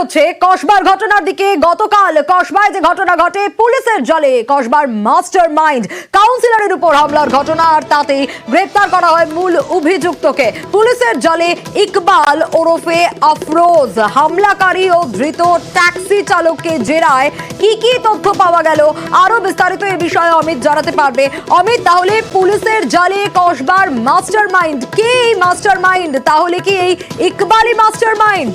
হচ্ছে কসবার ঘটনার দিকে। গতকাল কসবায় যে ঘটনা ঘটে, পুলিশের জলে কসবার মাস্টার মাইন্ড কাউন্সিলরের উপর হামলার ঘটনা, আর তাতে গ্রেপ্তার করা হয় মূল অভিযুক্তকে। পুলিশের জলে ইকবাল ওরফে আফরোজ, হামলাকারী ও ধৃত ট্যাক্সি চালককে জেরায় কি কি তথ্য পাওয়া গেল আরও বিস্তারিত এ বিষয়ে অমিত জানাতে পারবে। অমিত, তাহলে পুলিশের জালে কসবার মাস্টার মাইন্ড কে এই মাস্টার মাইন্ড তাহলে কি এই ইকবালই মাস্টার মাইন্ড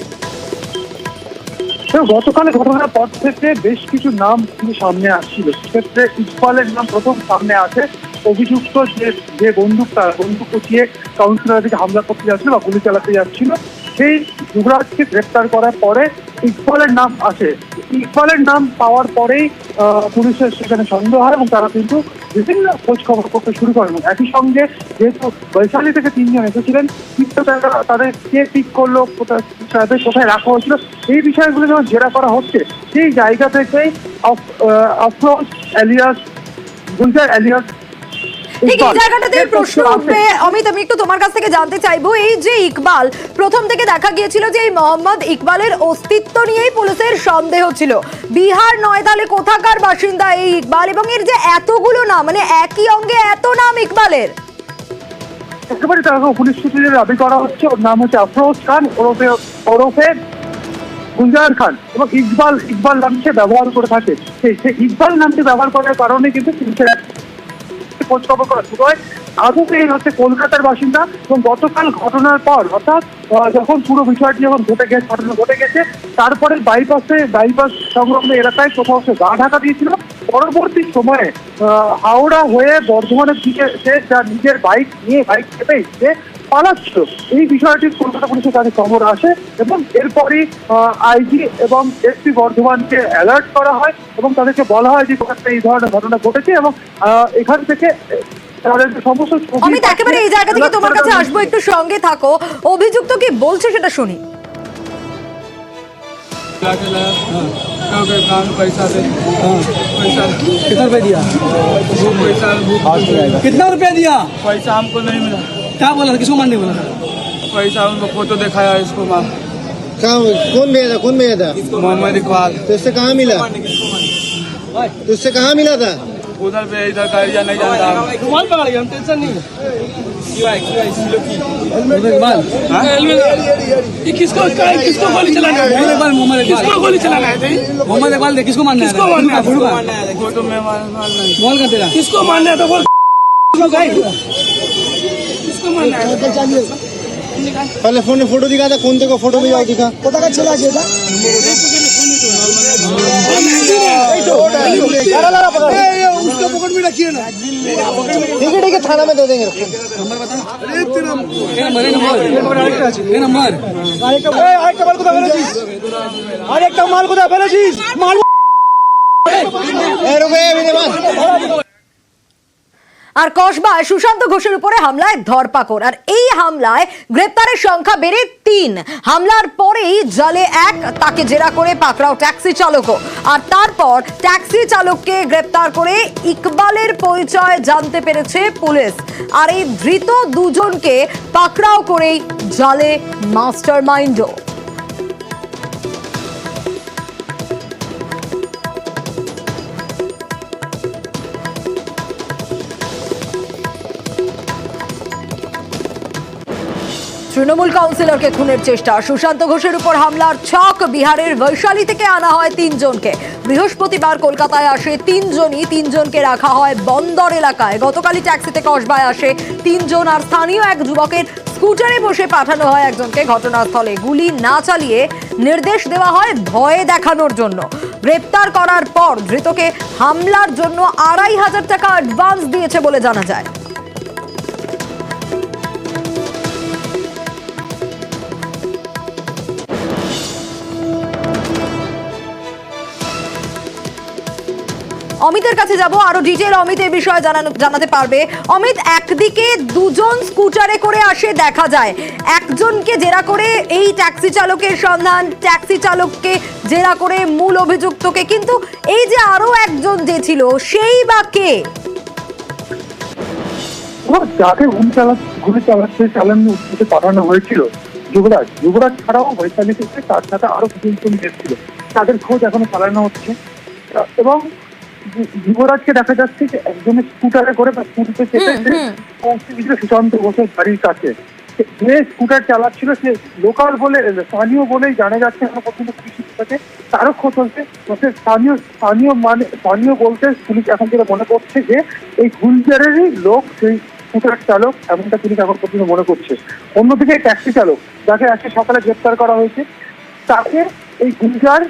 গতকাল ঘটনার পর থেকে বেশ কিছু নাম কিন্তু সামনে আসছিল। সেক্ষেত্রে ইকবালের নাম প্রথম সামনে আসে। অভিযুক্ত যে যে বন্দুকটা বন্দুক উঠিয়ে কাউন্সিলরের দিকে হামলা করতে যাচ্ছিল বা গুলি চালাতে যাচ্ছিল, সেই যুবরাজকে গ্রেপ্তার করার পরে ইকবালের নাম আসে। ইকবালের নাম পাওয়ার পরেই পুলিশের সেখানে সন্দেহ হয় এবং তারা কিন্তু বিভিন্ন খোঁজ খবর করতে শুরু করেন। একই সঙ্গে যেহেতু বৈশালী থেকে তিনজন এসেছিলেন তারা তাদের কে ঠিক করল তাদের কোথায় রাখা হয়েছিল, এই বিষয়গুলো যখন জেরা করা হচ্ছে, সেই জায়গা থেকেই আফরোজ এলিয়াস গুলজার এলিয়াস ঠিক এই জায়গাটাতে প্রশ্ন উঠবে। অমিত আমি একটু তোমার কাছ থেকে জানতে চাইব এই যে ইকবাল প্রথম থেকে দেখা গিয়েছিল যে এই মোহাম্মদ ইকবালের অস্তিত্ব নিয়েই পুলিশের সন্দেহ ছিল। বিহার নয় তাহলে কোথাকার বাসিন্দা এই ইকবাল? এবং এর যে এতগুলো নাম মানে একই অঙ্গে এত নাম ইকবালের? একেবারে তাকে পুলিশ সূত্রে দাবি করা হচ্ছে। ওর নাম হচ্ছে আফরোজ খান ওরফে ওরফে গুলজার খান। এবং ইকবাল ইকবাল নামকে ব্যবহার করে থাকে। সেই সেই ইকবাল নামটি ব্যবহার করার কারণে কিন্তু পুলিশের খোঁজ খবর করা শুরু হয়। আদৌ এই হচ্ছে কলকাতার বাসিন্দা এবং গতকাল ঘটনার পর, অর্থাৎ যখন পুরো বিষয়টি যখন ঘটে গেছে, ঘটনা ঘটে গেছে, তারপরে বাইপাসে বাইপাস সংলগ্ন এলাকায় কোথাও সে গা ঢাকা দিয়েছিল। পরবর্তী সময়ে হাওড়া হয়ে বর্ধমানের দিকে সে তার নিজের বাইক নিয়ে বাইক চেপে পালাচ্ছিল এই বিষয়টি কলকাতা পুলিশের কাছে খবর আসে এবং এরপরই আইজি এবং এসপি বর্ধমানকে অ্যালার্ট করা হয় এবং তাদেরকে বলা হয় যে কোথাও এই ধরনের ঘটনা ঘটেছে এবং আহ, এখান থেকে তাদের যে সমস্ত ছবি অমিত একেবারে এই জায়গা থেকে তোমার কাছে আসবো একটু সঙ্গে থাকো অভিযুক্ত কি বলছে সেটা শুনি ला के लाया कहाँ के काम पैसा दे पैसा कितना रुपया दिया वो पैसा वो कितना रुपया दिया पैसा हमको नहीं मिला क्या बोला था? किसको मारने बोला था? पैसा उनको फ़ोटो दिखाया इसको मार। कहाँ कौन भेजा था? कौन भेजा था? मोहम्मद इकबाल। तो इससे कहाँ मिला? तो इससे कहाँ मिला था? उधर पे इधर का एरिया नहीं जानता। हम। पकड़ गया हम टेंशन नहीं इकबाल? किसको किसको गोली चलाना है? मोहम्मद इकबाल किसको इकबाल। गोली चलाना है? मोहम्मद इकबाल दे किसको मारना है किसको मारना है? फ़ोटो में तेरा। किसको मारना है तो बोल। है पहले फोन में फोटो दिखा था कौन देखो फोटो में जाओ दिखा पता का चला था उसको पकड़ में रखिए ना ठीक है ठीक है थाना में दे देंगे नंबर बता ये नंबर ये नंबर ये नंबर ए, रुको ए, मेरे पास আর কসবায় সুশান্ত ঘোষের উপরে হামলায় ধরপাকড়। আর এই হামলায় গ্রেপ্তারের সংখ্যা বেড়ে তিন। হামলার পরেই জালে এক, তাকে জেরা করে পাকড়াও ট্যাক্সি চালকও। আর তারপর ট্যাক্সি চালককে গ্রেপ্তার করে ইকবালের পরিচয় জানতে পেরেছে পুলিশ। আর এই ধৃত দুজনকে পাকড়াও করেই জালে মাস্টার মাইন্ডও তৃণমূল কাউন্সিলরকে খুনের চেষ্টা। সুশান্ত ঘোষের উপর হামলার ছক বিহারের বৈশালী থেকে আনা হয় তিনজনকে। বৃহস্পতিবার কলকাতায় আসে তিনজনই। তিনজনকে রাখা হয় বন্দর এলাকায়। গতকালই ট্যাক্সিতে কসবায় আসে তিনজন আর স্থানীয় এক যুবকের স্কুটারে বসে পাঠানো হয় একজনকে ঘটনাস্থলে। গুলি না চালিয়ে নির্দেশ দেওয়া হয় ভয়ে দেখানোর জন্য। গ্রেপ্তার করার পর ধৃতকে হামলার জন্য আড়াই হাজার টাকা অ্যাডভান্স দিয়েছে বলে জানা যায়। অমিতের কাছে যাব। আরও ডিটেল অমিত এই বিষয়ে জানানো জানাতে পারবে। অমিত, একদিকে দুজন স্কুটারে করে আসে দেখা যায়। একজনকে জেরা করে এই ট্যাক্সি চালকের সন্ধান, ট্যাক্সি চালককে জেরা করে মূল অভিযুক্তকে। কিন্তু এই যে আরও একজন যে ছিল, সেই বা কে? যাকে গুলি চালা গুলি চালাতে চালানো উত্তরে পাঠানো হয়েছিল, যুবরাজ। যুবরাজ ছাড়াও থেকে তার সাথে আরও কিছুজন এসেছিল। তাদের খোঁজ এখনও চালানো হচ্ছে। এবং যুবরাজকে দেখা যাচ্ছে যে একজনের স্কুটারে করে বা স্কুটিতে চেপেছে পৌঁছে সুশান্ত ঘোষের বাড়ির কাছে। যে স্কুটার চালাচ্ছিল সে লোকাল বলে স্থানীয় বলেই জানা যাচ্ছে এখনও পর্যন্ত পুলিশের কাছে তারও খোঁজ হচ্ছে স্থানীয় স্থানীয় মানে স্থানীয় বলতে পুলিশ এখন যেটা মনে করছে যে এই গুলজারেরই লোক সেই স্কুটার চালক এমনটা পুলিশ এখন পর্যন্ত মনে করছে। অন্যদিকে ট্যাক্সি চালক যাকে আজকে সকালে গ্রেপ্তার করা হয়েছে তাকে এই গুলজার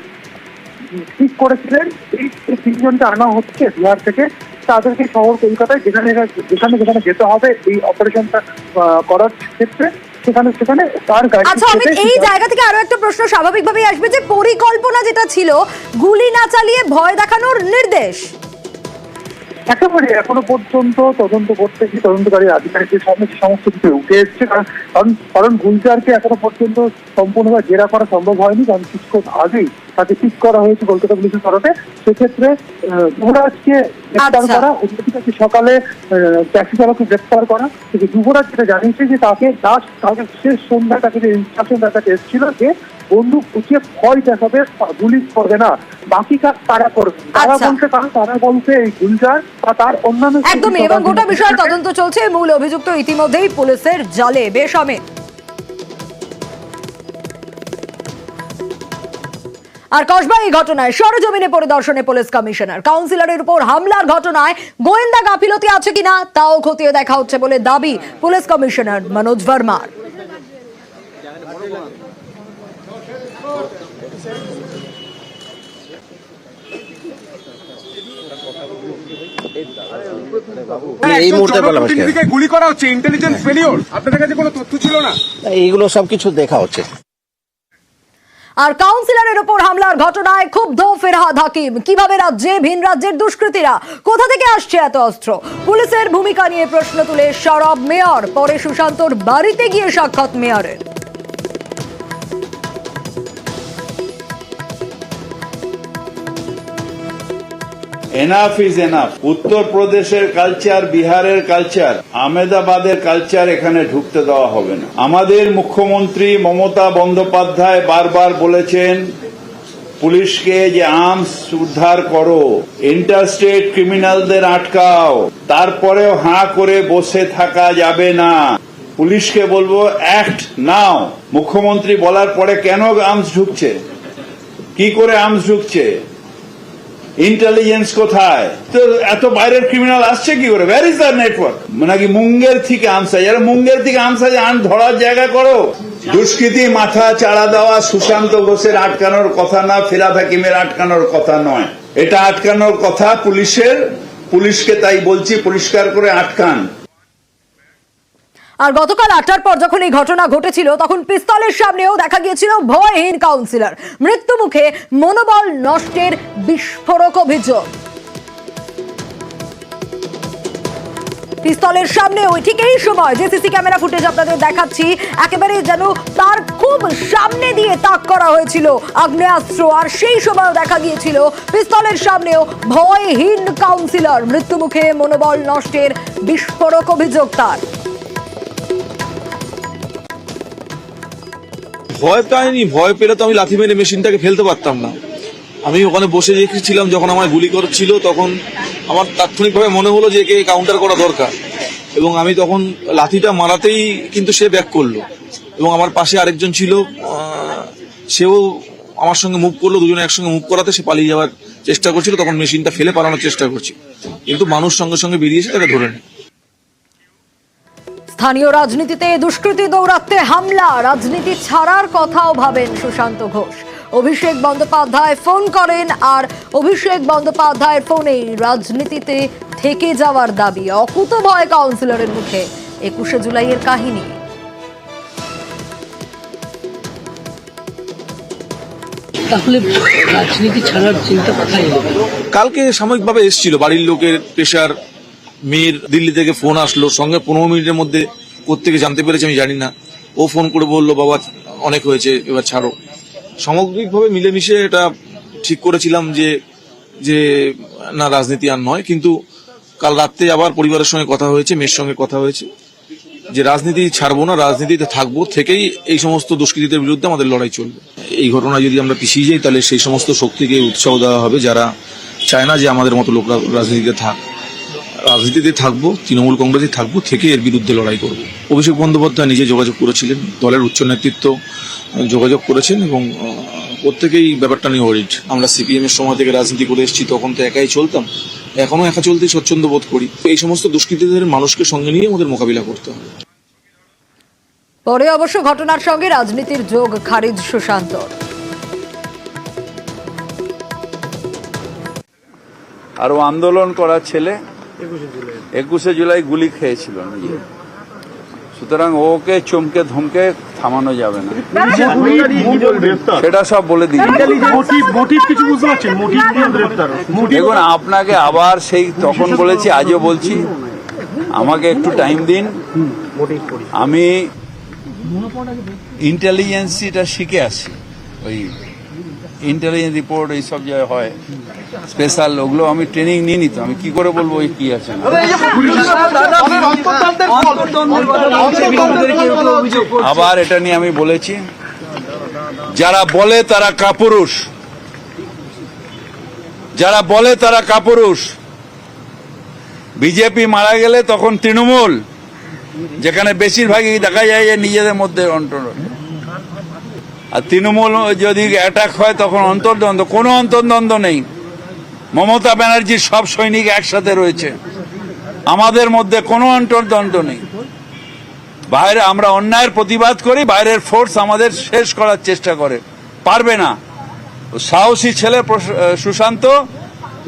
ঠিক করেছিলেন। এই তিনজনকে আনা হচ্ছে বিহার থেকে তাদেরকে শহর কলকাতায় যেখানে যেখানে যেখানে যেতে হবে এই অপারেশনটা করার ক্ষেত্রে সেখানে সেখানে তার আচ্ছা এই জায়গা থেকে আরও একটা প্রশ্ন স্বাভাবিকভাবেই আসবে যে পরিকল্পনা যেটা ছিল গুলি না চালিয়ে ভয় দেখানোর নির্দেশ। একেবারে এখনও পর্যন্ত তদন্ত করতে গিয়ে তদন্তকারী আধিকারিকের সামনে যে সমস্ত কিছু উঠে এসছে কারণ কারণ গুলজারকে এখনও পর্যন্ত সম্পূর্ণভাবে জেরা করা সম্ভব হয়নি কারণ কিছুক্ষণ আগেই তাকে ঠিক করা হয়েছে কলকাতা পুলিশের তরফে সেক্ষেত্রে যুবরাজকে গ্রেপ্তার আচ্ছা। করা অন্যদিকে সকালে ট্যাক্সি চালককে গ্রেপ্তার করা কিন্তু যুবরাজ যেটা জানিয়েছে যে তাকে লাস্ট তাকে শেষ সন্ধ্যায় তাকে যে ইনস্ট্রাকশন তার কাছে এসেছিল যে বন্দুক উঠিয়ে ভয় দেখাবে গুলি করবে না। বাকি কাজ তারা করবে। তারা আচ্ছা। বলতে তারা তারা বলতে এই গুলজার বা তার অন্যান্য একদমই এবং গোটা বিষয়ে তদন্ত চলছে। মূল অভিযুক্ত ইতিমধ্যেই পুলিশের জালে অমিত আর কসবা এই ঘটনায় সরজমিনে পরিদর্শনে পুলিশ কমিশনার। কাউন্সিলরের উপর হামলার ঘটনায় গোয়েন্দা গাফিলতি আছে কিনা তাও খতিয়ে দেখা হচ্ছে বলে দাবি পুলিশ কমিশনার মনোজ ভার্মার এই মুহূর্তে বললাম আজকে। দিকে গুলি করা হচ্ছে ইন্টেলিজেন্স ফেলিওর আপনাদের কাছে কোনো তথ্য ছিল না? এইগুলো সবকিছু দেখা হচ্ছে। আর কাউন্সিলরের উপর হামলার ঘটনায় ক্ষুব্ধ ফেরহাদ হাকিম। কীভাবে রাজ্যে ভিন রাজ্যের দুষ্কৃতীরা? কোথা থেকে আসছে এত অস্ত্র? পুলিশের ভূমিকা নিয়ে প্রশ্ন তুলে সরব মেয়র পরে সুশান্তর বাড়িতে গিয়ে সাক্ষাৎ মেয়রের। এনাফ ইজ এনাফ উত্তরপ্রদেশের কালচার বিহারের কালচার আহমেদাবাদের কালচার এখানে ঢুকতে দেওয়া হবে না। আমাদের মুখ্যমন্ত্রী মমতা বন্দ্যোপাধ্যায় বারবার বলেছেন, পুলিশকে যে আর্মস উদ্ধার করো ইন্টারস্টেট ক্রিমিনালদের আটকাও, তারপরেও হাঁ করে বসে থাকা যাবে না। পুলিশকে বলব অ্যাক্ট নাও মুখ্যমন্ত্রী বলার পরে কেন আর্মস ঢুকছে? কি করে আর্মস ঢুকছে? ইন্টেলিজেন্স কোথায়? তো এত বাইরের ক্রিমিনাল আসছে কি করে? ভ্যার ইজ দ্য নেটওয়ার্ক নাকি মুঙ্গের থেকে আমসা যারা মুঙ্গের থেকে আমসা যে আন, ধরার জায়গা করো। দুষ্কৃতি, মাথা চাড়া দেওয়া, সুশান্ত ঘোষের আটকানোর কথা না ফিরাদ হাকিমের আটকানোর কথা নয়। এটা আটকানোর কথা পুলিশের। পুলিশকে তাই বলছি, পরিষ্কার করে আটকান। আর গতকাল আটটার পর যখন এই ঘটনা ঘটেছিল, তখন পিস্তলের সামনেও দেখা গিয়েছিল ভয়হীন কাউন্সিলর মৃত্যু মুখে মনোবল নষ্টের বিস্ফোরক অভিযোগ। পিস্তলের সামনে ওই ঠিক এই সময় যে সিসি ক্যামেরা ফুটেজ আপনাদের দেখাচ্ছি, একেবারে যেন তার খুব সামনে দিয়ে তাক করা হয়েছিল আগ্নেয়াস্ত্র, আর সেই সময় দেখা গিয়েছিল পিস্তলের সামনেও ভয়হীন কাউন্সিলর মৃত্যুমুখে মনোবল নষ্টের বিস্ফোরক অভিযোগ তার। ভয় পাইনি, ভয় পেলে তো আমি লাথি মেরে মেশিনটাকে ফেলতে পারতাম না। আমি ওখানে বসে রেখেছিলাম যখন আমার গুলি করছিল, তখন আমার তাৎক্ষণিকভাবে মনে হলো যে একে কাউন্টার করা দরকার। এবং আমি তখন লাথিটা মারাতেই কিন্তু সে ব্যাক করল। এবং আমার পাশে আরেকজন ছিল সেও আমার সঙ্গে মুভ করল, দুজনে একসঙ্গে মুভ করাতে। সে পালিয়ে যাওয়ার চেষ্টা করছিল, তখন মেশিনটা ফেলে পালানোর চেষ্টা করছি কিন্তু মানুষ সঙ্গে সঙ্গে বেরিয়েছে তাকে ধরে নেয়। স্থানীয় রাজনীতিতে দুষ্কৃতী দৌরাত্মে হামলা রাজনীতি ছাড়ার কথাও ভাবেন সুশান্ত ঘোষ। অভিষেক বন্দ্যোপাধ্যায় ফোন করেন আর অভিষেক বন্দ্যোপাধ্যায়ের ফোনেই রাজনীতিতে থেকে যাওয়ার দাবি অকুত ভয় কাউন্সিলরের মুখে একুশে জুলাইয়ের কাহিনী। তাহলে রাজনীতি ছাড়ার চিন্তা কোথায় কালকে সাময়িকভাবে এসেছিল বাড়ির লোকের প্রেশার মেয়ের দিল্লি থেকে ফোন আসলো, সঙ্গে পনেরো মিনিটের মধ্যে কোথেকে জানতে পেরেছে আমি জানি না। ও ফোন করে বলল, বাবা, অনেক হয়েছে, এবার ছাড়ো। সামগ্রিকভাবে মিলেমিশে এটা ঠিক করেছিলাম যে যে, না, রাজনীতি আর নয়, কিন্তু কাল রাত্রে আবার পরিবারের সঙ্গে কথা হয়েছে, মেয়ের সঙ্গে কথা হয়েছে। যে রাজনীতি ছাড়বো না, রাজনীতিতে থাকব, থেকেই এই সমস্ত দুষ্কৃতীদের বিরুদ্ধে আমাদের লড়াই চলবে। এই ঘটনা যদি আমরা পিছিয়ে যাই, তাহলে সেই সমস্ত শক্তিকে উৎসাহ দেওয়া হবে যারা চায় না যে আমাদের মতো লোকরা রাজনীতিতে থাক। রাজনীতিতে থাকব তৃণমূল কংগ্রেসে থাকব থেকে এর বিরুদ্ধে লড়াই করব। অভিষেক বন্দ্যোপাধ্যায় নিজে যোগাযোগ করেছিলেন দলের উচ্চ নেতৃত্ব যোগাযোগ করেছেন এবং আহ, প্রত্যেকেই ব্যাপারটা নিয়ে অরিড আমরা সিপিএম এর সময় থেকে রাজনীতি করে এসেছি তখন তো একাই চলতাম। এখনও একা চলতে স্বচ্ছন্দ বোধ করি। এই সমস্ত দুষ্কৃতীদের মানুষকে সঙ্গে নিয়ে আমাদের মোকাবিলা করতে হবে। পরে অবশ্য ঘটনার সঙ্গে রাজনীতির যোগ খারিজ সুশান্তর আর ও আন্দোলন করা ছেলে একুশে জুলাই। গুলি খেয়েছিল নিজে সুতরাং ওকে চমকে ধমকে থামানো যাবে না। সেটা সব বলে দিই। দেখুন আপনাকে আবার সেই তখন বলেছি আজও বলছি। আমাকে একটু টাইম দিন। আমি ইন্টেলিজেন্সিটা শিখে আসি। ওই ইন্টেলিজেন্স রিপোর্ট এইসব যে হয় স্পেশাল ওগুলো আমি ট্রেনিং নিয়ে নিত আমি কি করে বলব ওই কি আছে আবার এটা নিয়ে আমি বলেছি যারা বলে তারা কাপুরুষ। যারা বলে তারা কাপুরুষ। বিজেপি মারা গেলে তখন তৃণমূল যেখানে বেশিরভাগই দেখা যায় যে নিজেদের মধ্যে অন্তর আর তৃণমূল যদি অ্যাটাক হয় তখন অন্তর্দ্বন্দ্ব কোনো অন্তর্দ্বন্দ্ব নেই। মমতা ব্যানার্জির সব সৈনিক একসাথে রয়েছে। আমাদের মধ্যে কোনো অন্তর্দ্বন্দ্ব নেই। বাইরে আমরা অন্যায়ের প্রতিবাদ করি বাইরের ফোর্স আমাদের শেষ করার চেষ্টা করে। পারবে না। সাহসী ছেলে সুশান্ত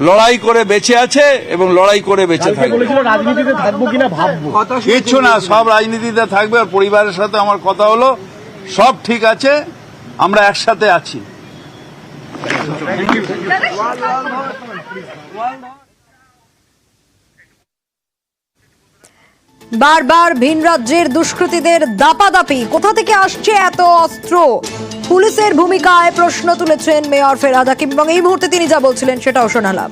লড়াই করে বেঁচে আছে এবং লড়াই করে বেঁচে থাকবে। কিচ্ছু না সব রাজনীতিতে থাকবে আর পরিবারের সাথে আমার কথা হলো সব ঠিক আছে আমরা একসাথে আছি। বারবার ভিন রাজ্যের দুষ্কৃতীদের দাপাদাপি। কোথা থেকে আসছে এত অস্ত্র? পুলিশের ভূমিকায় প্রশ্ন তুলেছেন মেয়র ফেরাদ হাকিম এই মুহূর্তে তিনি যা বলছিলেন সেটাও শোনালাম।